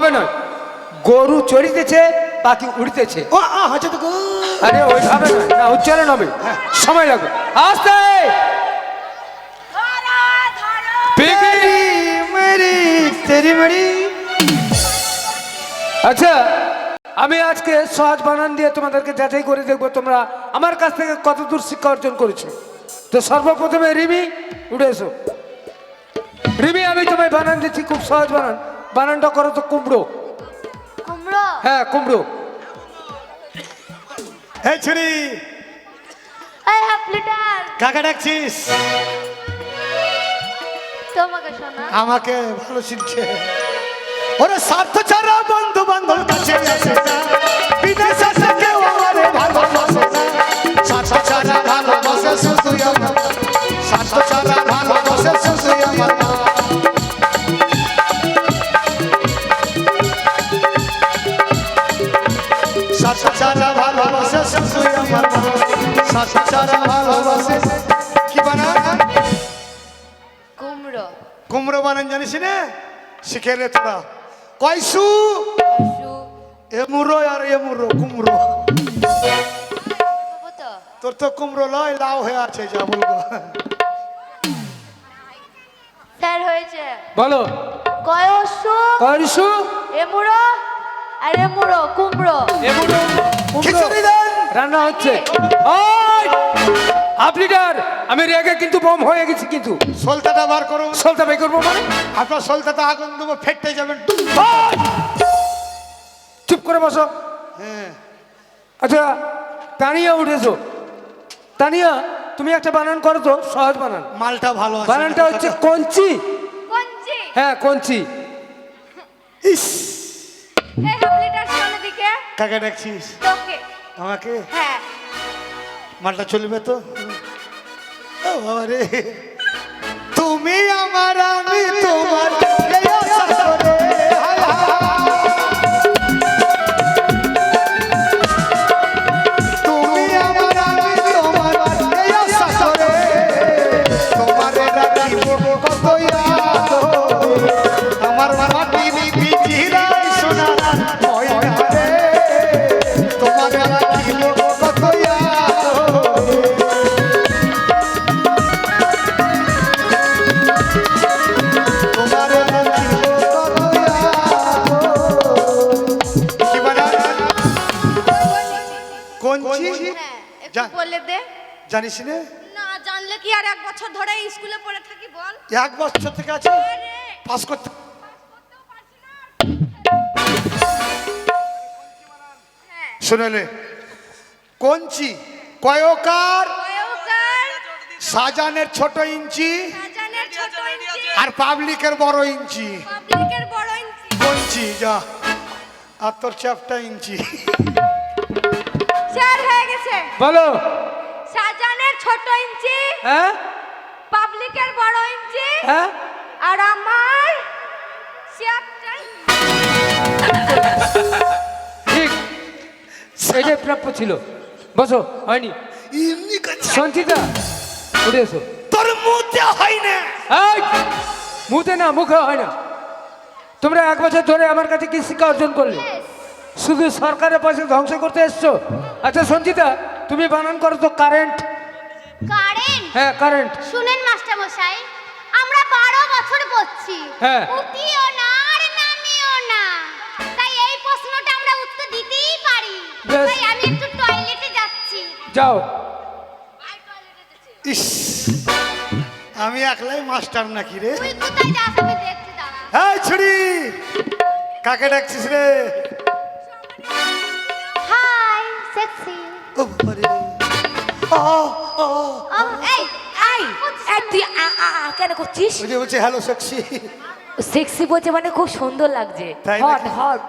উঠতেছে নয় গরু চড়িতেছে পাখি উড়তেছে। ও আ, হচ্ছে তো আরে ওইভাবে নয়। না উচ্চারণ হবে। সময় লাগবে। আস্তে! পিকি। মেরি তেরি মেরি। আচ্ছা আমি আজকে সহজ বানান দিয়ে তোমাদেরকে যাচাই করে দেখব তোমরা আমার কাছ থেকে কত দূর শিক্ষা অর্জন করেছ। তো সর্বপ্রথমে রিমি উঠে এসো। রিমি আমি তোমায় বানান দিচ্ছি খুব সহজ বানান। বানানটা করো তো কুমড়ো। কুমড়ো? হ্যাঁ কুমড়ো। হে ছুরি এই হ্যাপলিটার লিটার। কাকা ডাকছিস? তোমাকে শোনা। আমাকে ভালো শিখছে ওরে স্বার্থ ছাড়া বন্ধু বান্ধব কাছে আসে না। বিদেশ বানান জানিস না? শিখে রে তোরা। কয়সু? এ মুড়ো আর এ মুড়ো কুমড়ো তোর তো কুমড়ো লয় লাউ হয়ে আছে যা বলব। স্যার হয়েছে। বলো। কয়সু? করিসু এমুড়ো আর এমুড়ো কুমড়ো। কুমড়ো। খিচুড়ি দেন। রান্না হচ্ছে। ওই! হাফ লিটার আমি রেগে কিন্তু বম হয়ে গেছি কিন্তু। সলতাটা বার করুন সলতা বের করব মানে? আপনার সলতাটা আগুন দেবো ফেটে যাবেন! চুপ করে বসো। হ্যাঁ। আচ্ছা তানিয়া উঠেছো। তানিয়া তুমি একটা বানান করো তো সহজ বানান। মালটা ভালো বানানটা হচ্ছে কঞ্চি। হ্যাঁ কঞ্চি। ইস! কাকে ডাকছিস? আমাকে? হ্যাঁ। মালটা চলবে তো? বাবা তুমি আমার আমি তোমার। এক বছর থেকে আছে। পাস করতে হ্যাঁ শুনেলে কঞ্চি কয়কার? কয়কার? সাজানের ছোট ইঞ্চি। ছোট ইঞ্চি। আর পাবলিকের বড় ইঞ্চি। বড় ইঞ্চি। কঞ্চি যা। আর তোর চ্যাপটা ইঞ্চি। চার হয়ে গেছে। বলো। সাজানের ছোট ইঞ্চি। হ্যাঁ? পাবলিকের বড় ইঞ্চি হ্যাঁ? আর আমার ঠিক। এটাই প্রাপ্য ছিল। বসো হয়নি। এমনি। সঞ্চিতা উঠে এসো। তোর মুখে হয় না। এই! মুখে না মুখে হয় না। তোমরা এক বছর ধরে আমার কাছে কি শিক্ষা অর্জন করলে। শুধু সরকারের পয়সা ধ্বংস করতে এসছো। আচ্ছা সঞ্চিতা তুমি বানান করো তো কারেন্ট কারেন্ট। হ্যাঁ কারেন্ট। শুনেন মাস্টার মশাই আমরা বারো বছর পড়ছি। হ্যাঁ। উঠিও না আর নামিও না। তাই এই প্রশ্নটা আমরা উত্তর দিতেই পারি। তাই আমি একটু টয়লেটে যাচ্ছি। যাও। ইস আমি একলাই মাস্টার নাকি রে? তুই কোথায় যাস? আমি দেখছি দাঁড়া। হ্যাঁ ছুরি কাকে ডাকছিস রে? হাই সেক্সি ও আ। এই এই এই, তুই আ, আ, আ, কেন করছিস ওই যে বলছে হ্যালো সেক্সি সেক্সি বলছে মানে খুব সুন্দর লাগছে হট হট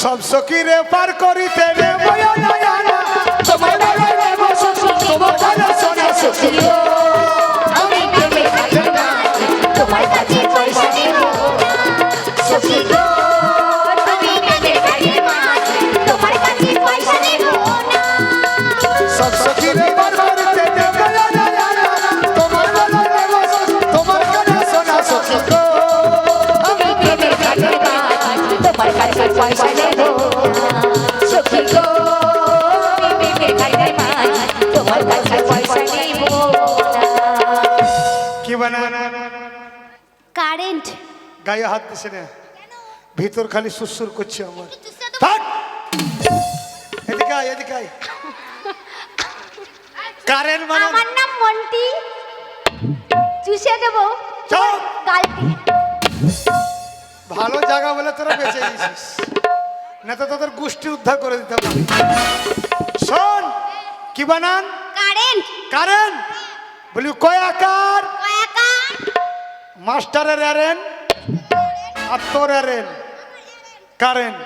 সব সখীরে পার করিতে রে মায়া মায়া না। তোমার তোমার সোনা সখী। গায়ে হাত দিছে না। ভিতর খালি সুসুর করছে আমার। এদিকে আয় এদিকে আয়। কারেন্ট মানে আমার নাম মন্টি। চুষে দেবো। চল। গাল ভালো জায়গা বলে তোরা বেঁচে গেছিস। না তো তোদের গোষ্ঠী উদ্ধার করে দিতে হবে। শোন কি বানান? কারেন্ট। কারেন্ট? বলি কয় আকার? কয়াকার মাস্টারের এরেন আর তোর এরেন কারেন্ট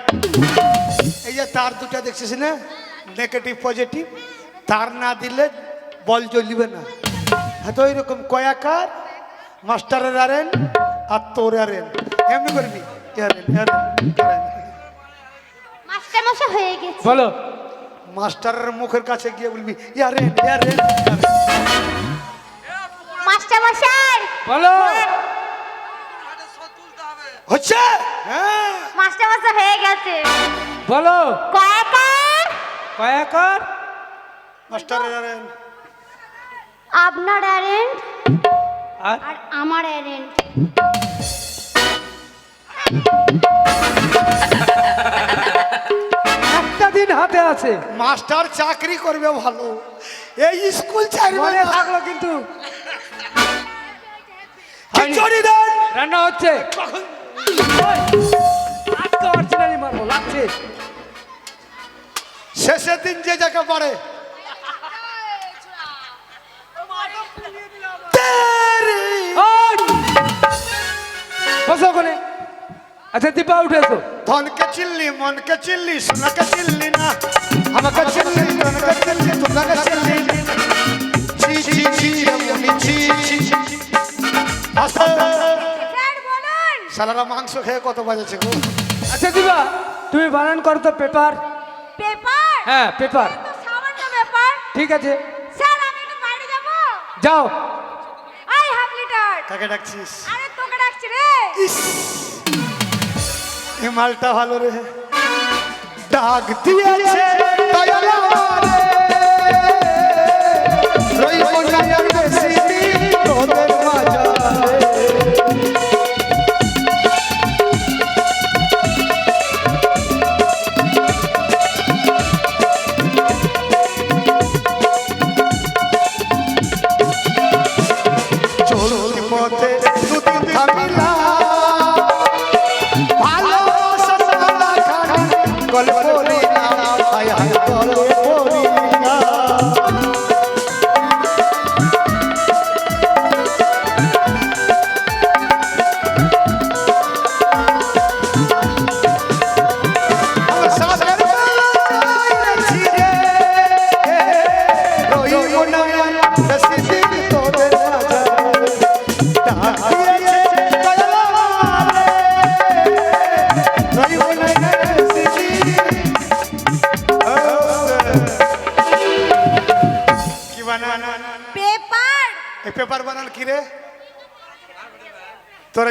এই যে তার দুটা দেখছিস না? নেগেটিভ পজিটিভ তার না দিলে বল জ্বলিবে না। হ্যাঁ তো এইরকম কয়াকার মাস্টারের আরেন আর তোর আরেন এমনি করবি এরেন এরেন মাস্টার মশা হয়ে বলো। মাস্টারের মুখের কাছে গিয়ে বলবি ইয়ারেন ইয়ারেন মাস্টার মশাই! বলো। হচ্ছে? হ্যাঁ মাস্টার মশা হয়ে গেছে। বলো। কয়াকার? কয়াকার? মাস্টারের আরেন আপনার অ্যারেন্ট আর আমার অ্যারেন্ট একটা দিন হাতে আছে। মাস্টার চাকরি করবে ভালো। এই স্কুল মনে না। থাকল কিন্তু। রান্না হচ্ছে। ওই, শেষের দিন যে জায়গা পারে! বসো ওখানে। আচ্ছা দীপা উঠেছো ধনকে চিল্লি মনকে চিল্লি সোনাকে চিল্লি না। আমাকে চিল্লি ধনকে চিল্লি তোমাকে চিল্লি। ছি ছি ছি আমি ছি ছি। আসো। সালারা মাংস খেয়ে কত বাজেছে গো? আচ্ছা দিবা তুমি বানান করো তো পেপার। পেপার? হ্যাঁ পেপার। তো সামান্য ব্যাপার। ঠিক আছে। স্যার আমি একটু বাইরে যাব? যাও। আই হাফ লিটার কাকে ডাকছিস? আরে তোকে ডাকছি রে। ইস! এই মালটা ভালো রে। ডাক দিয়েছে দয়াল আমারে। রইব না আর বেশি দিন তোদের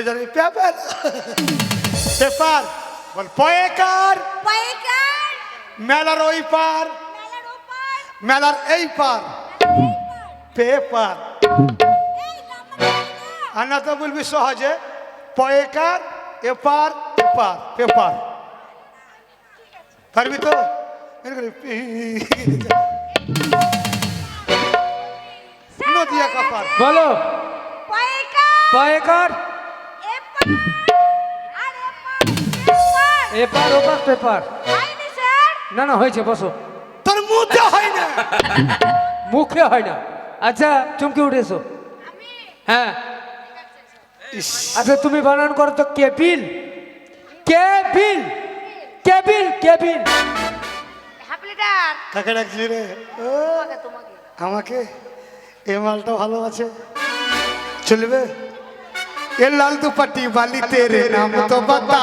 জানি পেপার পেপার বল পয়েকার মেলার ওই পার। মেলার এই পার। পেপার। আর না তো বলবি সহজে পয়েকার এপার এপার পেপার পারবি তো? নদিয়া কাপার। বলো। পাইকার পয়েকার এপার পেপার ওপার পেপার না না হয়েছে বসো। তোর মুখে হয় না। মুখে হয় না। আচ্ছা চমকে উঠেছো। হ্যাঁ। আচ্ছা তুমি বানান করো তো কেবিল। কেবিল। Cable cable. কাকে ডাকছিলি রে ও, আমাকে এ মালটা ভালো আছে চলবে? এ লাল দুপাটি বালি তেরে নাম তো বতা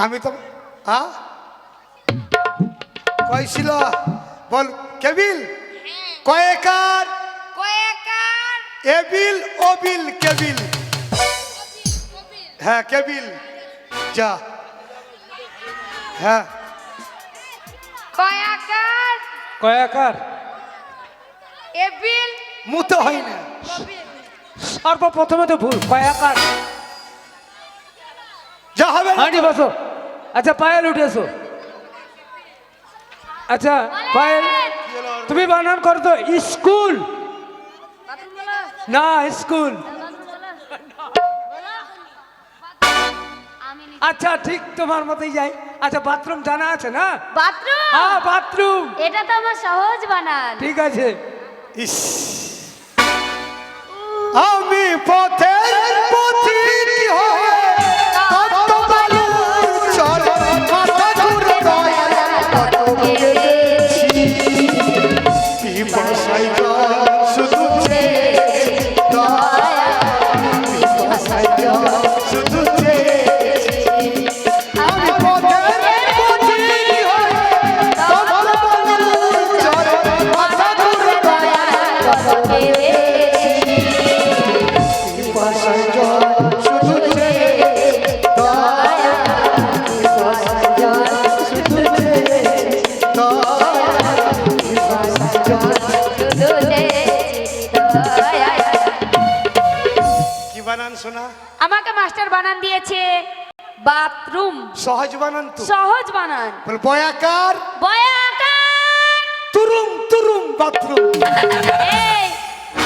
আমি তো আ? কইছিল বল কেবিল কয়েকার কয়েকার এবিল ওবিল কেবিল হ্যাঁ কেবিল যা। হ্যাঁ। কয়াকার কয়াকার এবিল মুতে হয় না। সর্বপ্রথমে তো ভুল কয়াকার যা হবে হাঁটি বসো। আচ্ছা পায়েল উঠে এসো আচ্ছা পায়েল তুমি বানান করো তো। স্কুল। না স্কুল। আচ্ছা ঠিক তোমার মতোই যাই। আচ্ছা বাথরুম জানা আছে না? বাথরুম? হ্যাঁ বাথরুম। এটা তো আমার সহজ বানান। ঠিক আছে। ইস। আমি পথের বাথরুম। সহজ বানান তো সহজ বানান। বল বয়াকার। বয়াকার। তুরুম তুরুম বাথরুম। এই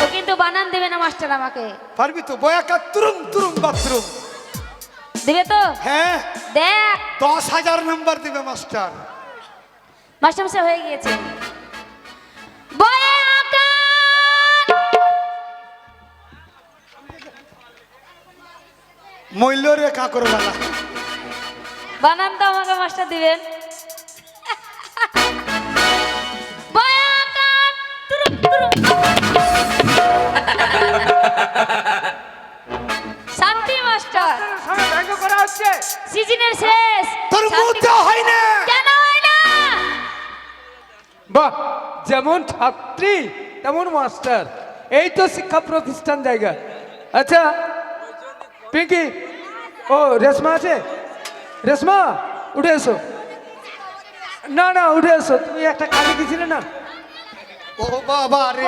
ও কিন্তু বানান দেবে না মাস্টার আমাকে। পারবি তো? বয়াকার তুরুম তুরুম বাথরুম। দেবে তো? হ্যাঁ। দেখ। দশ হাজার নাম্বার দিবে মাস্টার। মাস্টার মশাই হয়ে গিয়েছে। মূল্য রে কাকর বানান তো আমাকে মাস্টার দিবেন। শান্তি মাস্টার ব্যঙ্গ করা হচ্ছে সিজনের শেষ। তোর শান্তি- হয় না। কেন হয় না? বাহ যেমন ছাত্রী তেমন মাস্টার। এই তো শিক্ষা প্রতিষ্ঠান জায়গা। আচ্ছা পিঙ্কি ও রেশমা আছে? রেশমা উঠে এসো। না না উঠে এসো। তুমি একটা কাজে গেছিলে না? ও বাবা রে।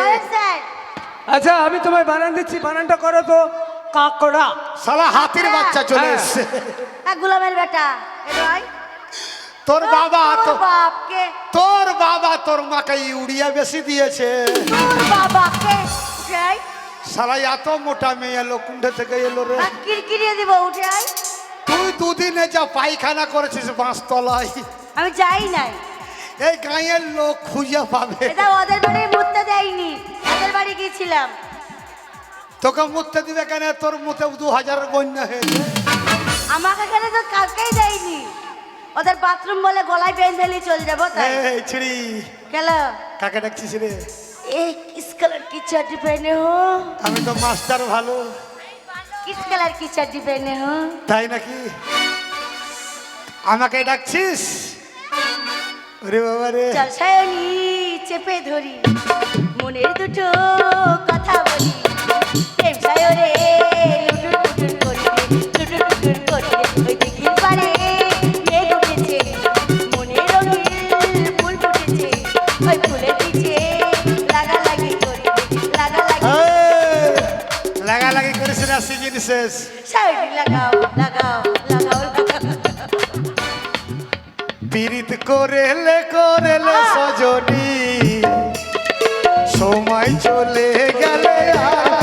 আচ্ছা আমি তোমায় বানান দিচ্ছি বানানটা করো তো। কাকড়া। সালা হাতির বাচ্চা চলে হ্যাঁ। এসছে। হ্যাঁ গুলামের বেটা। তোর বাবা তো বাপকে। তোর বাবা তোর মাকে ইউরিয়া বেশি দিয়েছে। তোর বাবাকে। যাই। সালা এত মোটা মেয়ে এলো কুণ্ঠে থেকে এলো রে। কিরকিরিয়ে দিব উঠে তুই দুদিনে যা পায়খানা করেছিস বাঁশতলায় আমি যাই নাই এই গাঁয়ের লোক খুঁজে পাবে এটা ওদের বাড়ি মুততে দেয়নি ওদের বাড়ি গিয়েছিলাম তোকে মুততে দিবে কেন তোর মুতে দু হাজার বন্যা হয়েছে আমাকে এখানে তো কাউকেই দেয়নি ওদের বাথরুম বলে গলায় বেঁধে চলে যাবো তাই এই ছিড়ি কেন কাকে ডাকছিস রে ए किस कलर की चड्डी पहने हो আমি তো মাস্টার ভালো কিস কালার কি চা দিবে না তাই নাকি? আমাকে ডাকছিস? ওরে বাবা রে। চল সায়নি চেপে ধরি। মনের দুটো কথা বলি। প্রেম সায়রে সিজন শেষ সায়নি লাগাও লাগাও লাগাও লাগাও পীড়িত করেলে করেলে সজনী সময় চলে গেলে আর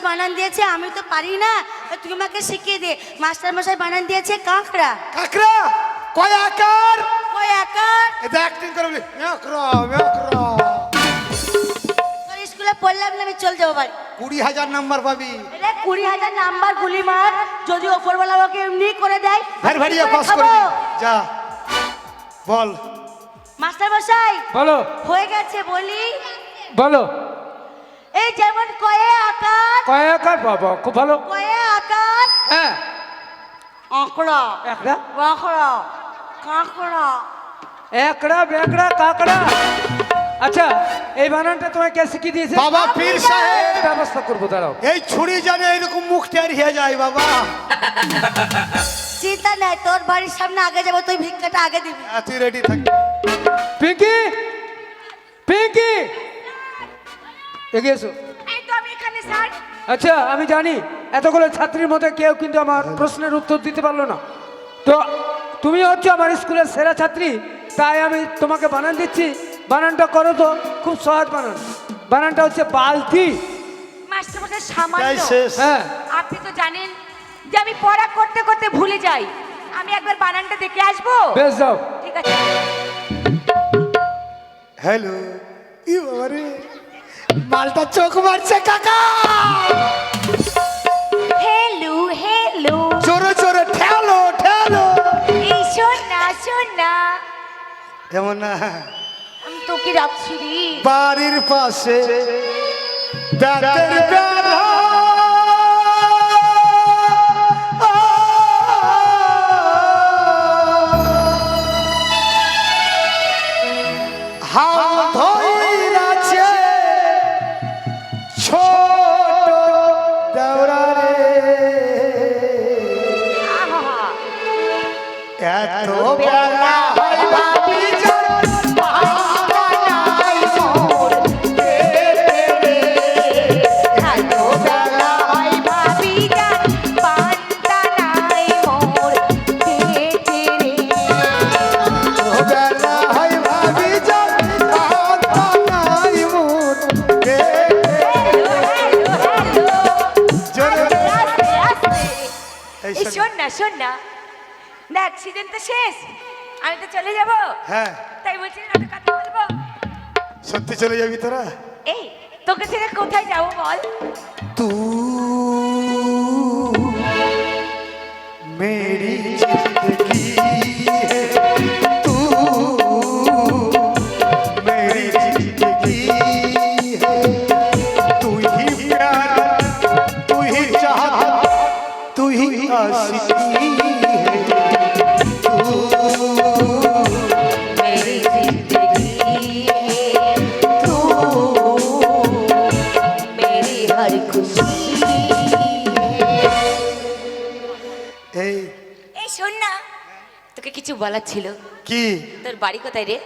কি বানান দিয়েছে আমি তো পারি না। তুই আমাকে শিখিয়ে দে। মাস্টার মশাই বানান দিয়েছে কাঁকড়া। কাঁকড়া? কয় আকার? ওই আকার? এটা অ্যাক্টিং করে বলি। মেকরা মেকরা স্কুলে পড়লাম না আমি চল যাব বাড়ি। কুড়ি হাজার নাম্বার পাবি। কুড়ি হাজার নাম্বার গুলি মার। যদি ওপরওয়ালা ওকে এমনি করে দেয় ভের ভেরিয়ে পাস করবি? যা। বল। মাস্টার মশাই বলো। হয়ে গেছে বলি। বলো। এই যেমন কয়ে আকার কয়াকার বাবা খুব ভালো। কয়ে আকার হ্যাঁ। আঁকড়া। একটা কাঁকড়া কাঁকড়া। একড়া বেকড়া কাকড়া। আচ্ছা এই বানানটা তোমায় কে শিখিয়ে দিয়েছে? বাবা পীর সাহেব। ব্যবস্থা করব দাঁড়াও। এই ছুরি জানে এরকম মুখ টের হয়ে যায় বাবা। চিন্তা নাই তোর বাড়ির সামনে আগে যাব তুই ভিক্ষাটা আগে দিবি। হ্যাঁ, তুই রেডি থাক। পিঙ্কি! পিঙ্কি! এগিয়ে এসো এই তো আমি এখানে স্যার। আচ্ছা আমি জানি এতগুলো ছাত্রীর মধ্যে কেউ কিন্তু আমার প্রশ্নের উত্তর দিতে পারল না। তো তুমি হচ্ছে আমার স্কুলের সেরা ছাত্রী তাই আমি তোমাকে বানান দিচ্ছি। বানানটা করো তো খুব সহজ বানান। বানানটা হচ্ছে বালতি। হ্যাঁ। আপনি তো জানেন যে আমি পড়া করতে করতে ভুলে যাই। আমি একবার বানানটা দেখে আসব? বেশ যাও। ঠিক আছে। হ্যালো বাবা রে মালটা চোখ মারছে কাকা। Hello hello. জোরে জোরে ঠেলো ঠেলো। এই শোন না শোন। না এমন না? আমি তোকে রাখছি বাড়ির পাশে ব্যাটের বেড়া। আমি তো চলে যাব। হ্যাঁ। তাই বলছি না কথা বলব। সত্যি চলে যাবি তোরা? এই তোকে ছেড়ে কোথায় যাব বল? তু মেরি জিন্দগি। বলার ছিল। কি? তোর বাড়ি কোথায় রে?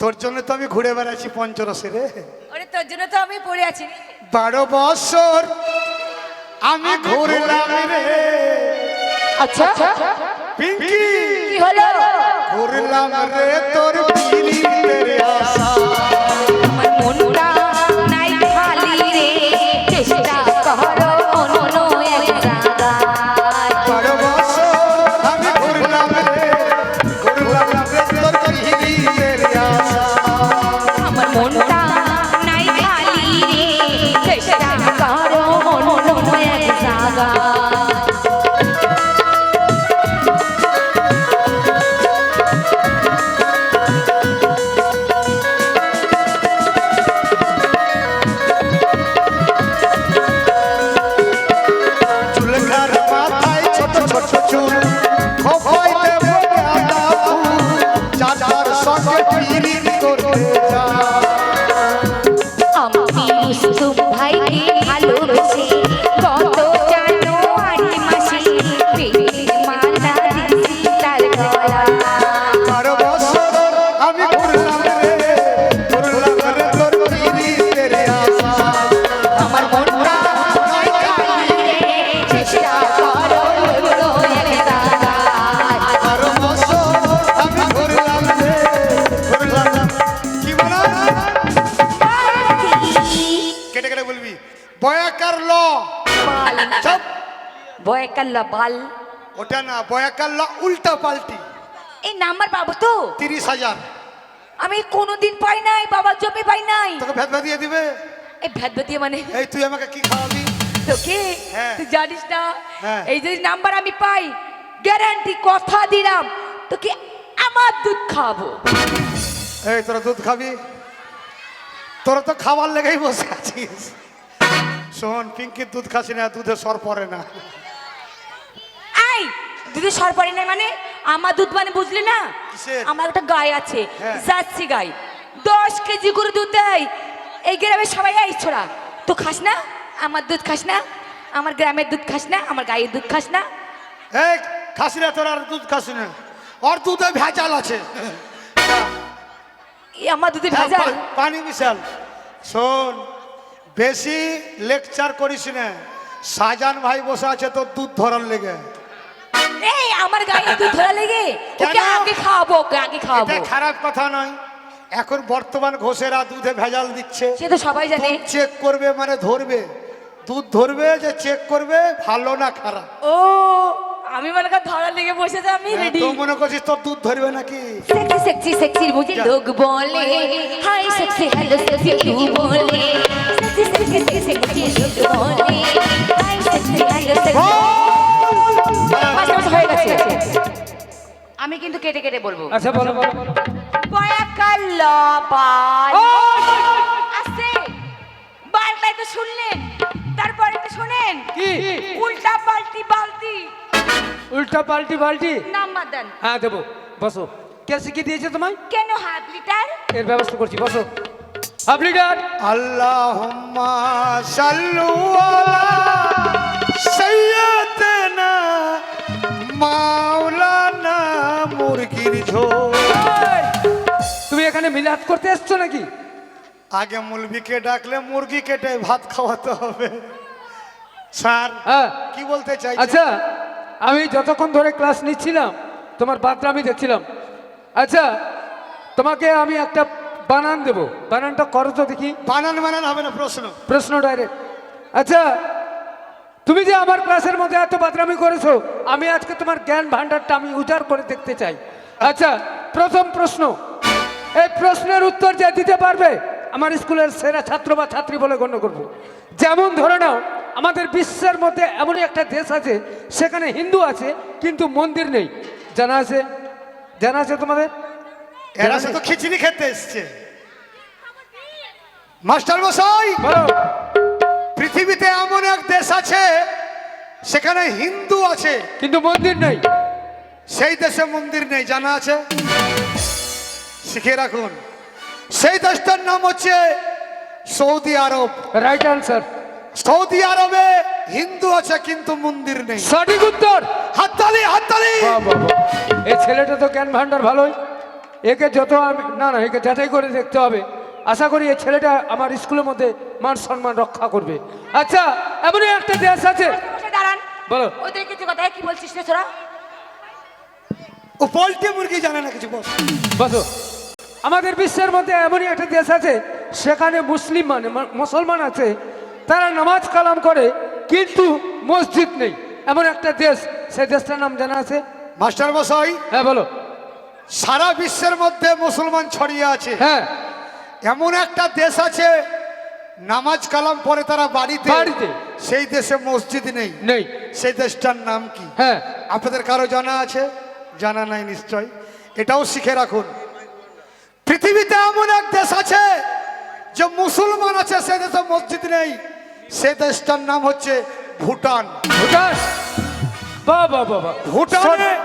তোর জন্য তো আমি ঘুরে বেড়াচ্ছি পঞ্চরসে রে। ওরে তোর জন্য তো আমি পড়ে আছি বারো বছর আমি ঘুরলাম রে। আচ্ছা। পিঙ্কি। কি হলো? ঘুরলাম রে তোর পিরিতের বয়কাল্লা বাল ওটা না বয়াকাল্লা উল্টা পাল্টি। এই নাম্বার পাবো তো? তিরিশ হাজার। আমি কোনোদিন পাই নাই বাবার জমি পাই নাই। তোকে ভেদ দিয়ে দিবে? এই ভেদ দিয়ে মানে? এই তুই আমাকে কি খাওয়াবি? তোকে? হ্যাঁ। তুই জানিস না? হ্যাঁ। এই যদি নাম্বার আমি পাই গ্যারান্টি কথা দিলাম তোকে আমার দুধ খাব এই তোরা দুধ খাবি? তোরা তো খাবার লেগেই বসে আছিস। শোন পিঙ্কির দুধ খাসি না দুধে সর পড়ে না। দুধে সর পড়ে নাই মানে আমার দুধ মানে বুঝলি না? আমার একটা গাই আছে হ্যাঁ। জার্সি গাই। দশ কেজি করে দুধ দেয়। এই গ্রামে সবাই এই ছোড়া। তো খাস না? আমার দুধ খাস না? আমার গ্রামের দুধ খাস না? আমার গায়ের দুধ খাস না? খাসি না তোরা আর দুধ খাসি না। ওর দুধে ভেজাল আছে। আমার দুধে হ্যাঁ, ভেজাল? পানি মিশাল। শোন বেশি লেকচার করিস না। সাজান ভাই বসে আছে তোর দুধ ধরার লেগে। আমার গায়ে দুধ ধরা লেগে ওকে আগে খাওয়াবো ওকে আগে খাওয়াবো। এটা খারাপ কথা নয়। এখন বর্তমান ঘোষেরা দুধে ভেজাল দিচ্ছে। সে তো সবাই জানে। চেক করবে মানে ধরবে। দুধ ধরবে যে চেক করবে ভালো না খারাপ। ও আমি মনে কর ধরা লেগে বসে যা আমি হ্যাঁ, রেডি তুমি মনে করছিস তোর দুধ ধরবে নাকি? সেক্সি সেক্সি সেক্সি বুঝি লোক বলে। হাই সেক্সি হ্যালো সেক্সি তু বলে। সেক্সি সেক্সি সেক্সি লোক বলে। হাই সেক্সি হ্যালো সেক্সি হয়ে গেছে। আমি কিন্তু কেটে কেটে বলব। আচ্ছা বলো বলো বলো। বয়া কাল্লা বাল ও! বালটাই তো শুনলেন তারপরে তো শুনেন। কি? উল্টা পাল্টি বালতি উল্টা পাল্টি বাল্টি নাম্বার দেন। হ্যাঁ দেবো। বসো। কে শিখিয়ে দিয়েছে তোমায়? কেন হাফ লিটার? এর ব্যবস্থা করছি বসো। Half litre. আল্লাহ সাল্লু আলা সৈয়দনা মাওলানা মুরগির ঝোল। তুমি এখানে মিলাদ করতে এসছো নাকি? আগে মুলবিকে ডাকলে মুরগি কেটে ভাত খাওয়াতে হবে। স্যার হ্যাঁ। কি বলতে চাই আচ্ছা আমি যতক্ষণ ধরে ক্লাস নিচ্ছিলাম তোমার বাথরামি দেখছিলাম। আচ্ছা তোমাকে আমি একটা বানান দেবো। বানানটা করো তো দেখি। বানান বানান হবে না প্রশ্ন। প্রশ্ন ডাইরেক্ট। আচ্ছা তুমি যে আমার ক্লাসের মধ্যে এত বাদরামি করেছ আমি আজকে তোমার জ্ঞান ভান্ডারটা আমি উজাড় করে দেখতে চাই। আচ্ছা প্রথম প্রশ্ন। এই প্রশ্নের উত্তর যে দিতে পারবে আমার স্কুলের সেরা ছাত্র বা ছাত্রী বলে গণ্য করব। যেমন ধরে নাও আমাদের বিশ্বের মধ্যে এমনই একটা দেশ আছে সেখানে হিন্দু আছে কিন্তু মন্দির নেই। জানা আছে? জানা আছে তোমাদের? এরা তো খিচুড়ি খেতে এসছে। মাস্টার মশাই বলো। পৃথিবীতে এমন এক দেশ আছে সেখানে হিন্দু আছে। কিন্তু মন্দির নেই। সেই দেশে মন্দির নেই জানা আছে? শিখে রাখুন। সেই দেশটার নাম হচ্ছে Saudi Arab. Right answer Saudi আরবে হিন্দু আছে কিন্তু মন্দির নেই। সঠিক উত্তর। হাততালি হাততালি। এই ছেলেটা তো জ্ঞান ভান্ডার ভালোই। একে যত আমি না না একে যাচাই করে দেখতে হবে। আশা করি এই ছেলেটা আমার স্কুলের মধ্যে মান সম্মান রক্ষা করবে। আচ্ছা এমনই একটা দেশ আছে। দাঁড়ান। বলো। ওদের কিছু কথা কি বলছিস রে তোরা ও পোল্ট্রি মুরগি জানে না কিছু বস। বসো। আমাদের বিশ্বের মধ্যে এমনই একটা দেশ আছে সেখানে মুসলিম মানে মুসলমান আছে তারা নামাজ কালাম করে কিন্তু মসজিদ নেই। এমন একটা দেশ সেই দেশটার নাম জানা আছে? মাস্টার মশাই হ্যাঁ বলো। সারা বিশ্বের মধ্যে মুসলমান ছড়িয়ে আছে। হ্যাঁ। এমন একটা দেশ আছে নামাজ কালাম পরে তারা বাড়িতে বাড়িতে। সেই দেশে মসজিদ নেই। নেই। সেই দেশটার নাম কি? হ্যাঁ। আপনাদের কারও জানা আছে? জানা নাই নিশ্চয়। এটাও শিখে রাখুন। পৃথিবীতে এমন এক দেশ আছে যে মুসলমান আছে সে দেশে মসজিদ নেই। সে দেশটার নাম হচ্ছে ভুটান। ভুটান? বাহ বাহ বাহ বাহ। ভুটানে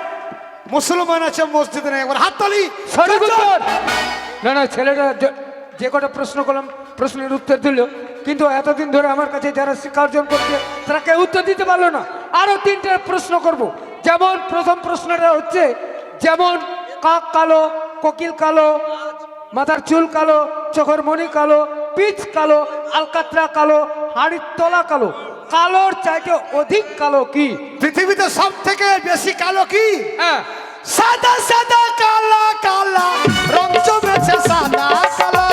মুসলমান আছে মসজিদ নেই। একবার হাততালি না না ছেলেটা যে- কটা প্রশ্ন করলাম প্রশ্নের উত্তর দিল। কিন্তু এতদিন ধরে আমার কাছে যারা শিক্ষা অর্জন করছে তারা কেউ উত্তর দিতে পারল না। আরও তিনটে প্রশ্ন করব। যেমন প্রথম প্রশ্নটা হচ্ছে যেমন কাক কালো কোকিল কালো মাথার চুল কালো চোখের মণি কালো পিচ কালো আলকাতরা কালো হাড়ির তলা কালো কালোর চাইতে অধিক কালো কি? পৃথিবীতে সব থেকে বেশি কালো কি? হ্যাঁ। সাদা সাদা কালা কালা রং জমেছে সাদা কালা।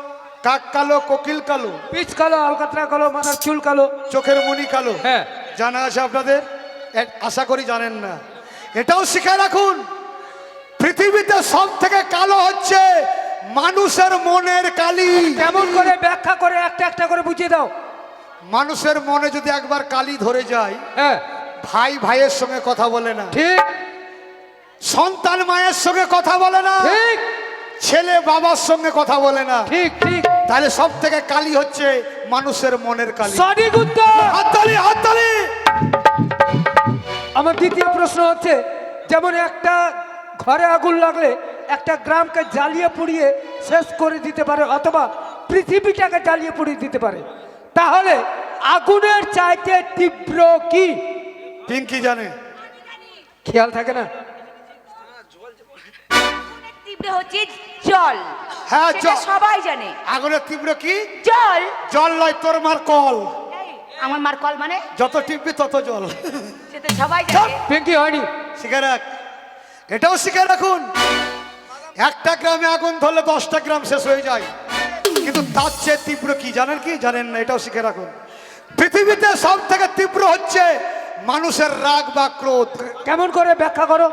কাক কালো কোকিল কালো? পিচ কালো আলকাতরা কালো মাথার চুল কালো। চোখের মুনি কালো? হ্যাঁ। জানা আছে আপনাদের? আশা করি জানেন না। এটাও শিখে রাখুন। পৃথিবীতে সব থেকে কালো হচ্ছে মানুষের মনের কালি। কেমন করে ব্যাখ্যা করে একটা একটা করে বুঝিয়ে দাও। মানুষের মনে যদি একবার কালি ধরে যায় হ্যাঁ। ভাই ভাইয়ের সঙ্গে কথা বলে না। ঠিক। সন্তান মায়ের সঙ্গে কথা বলে না। ঠিক। ছেলে বাবার সঙ্গে কথা বলে না। ঠিক ঠিক। তাহলে সব থেকে কালি হচ্ছে মানুষের মনের কালি। সঠিক উত্তর। হাততালি হাততালি। আমার দ্বিতীয় প্রশ্ন হচ্ছে যেমন একটা ঘরে আগুন লাগলে একটা গ্রামকে জ্বালিয়ে পুড়িয়ে শেষ করে দিতে পারে অথবা পৃথিবীটাকে জ্বালিয়ে পুড়িয়ে দিতে পারে। তাহলে আগুনের চাইতে তীব্র কি? পিঙ্কি জানে। খেয়াল থাকে না? তীব্র হচ্ছে জল। হ্যাঁ, জল। সবাই জানে। আগুনের তীব্র কি? জল। জল লয় তোর মার কল। আমার মার কল মানে? যত টিপবি তত জল। সেটা সবাই জানে। পিঙ্কি হয়নি। শিখে রাখ। এটাও শিখে রাখুন। একটা গ্রামে আগুন ধরলে দশটা গ্রাম শেষ হয়ে যায়। কিন্তু তার চেয়ে তীব্র কি? জানেন কি? জানেন না এটাও শিখে রাখুন। পৃথিবীতে সব থেকে তীব্র হচ্ছে মানুষের রাগ বা ক্রোধ। কেমন করে ব্যাখ্যা করো?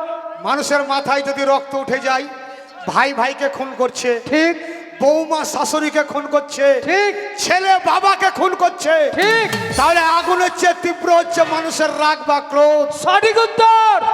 মানুষের মাথায় যদি রক্ত উঠে যায় ভাই ভাইকে খুন করছে। ঠিক। বৌমা শাশুড়িকে খুন করছে। ঠিক। ছেলে বাবাকে খুন করছে। ঠিক। তাহলে আগুন হচ্ছে তীব্র হচ্ছে মানুষের রাগ বা ক্রোধ। সঠিক উত্তর।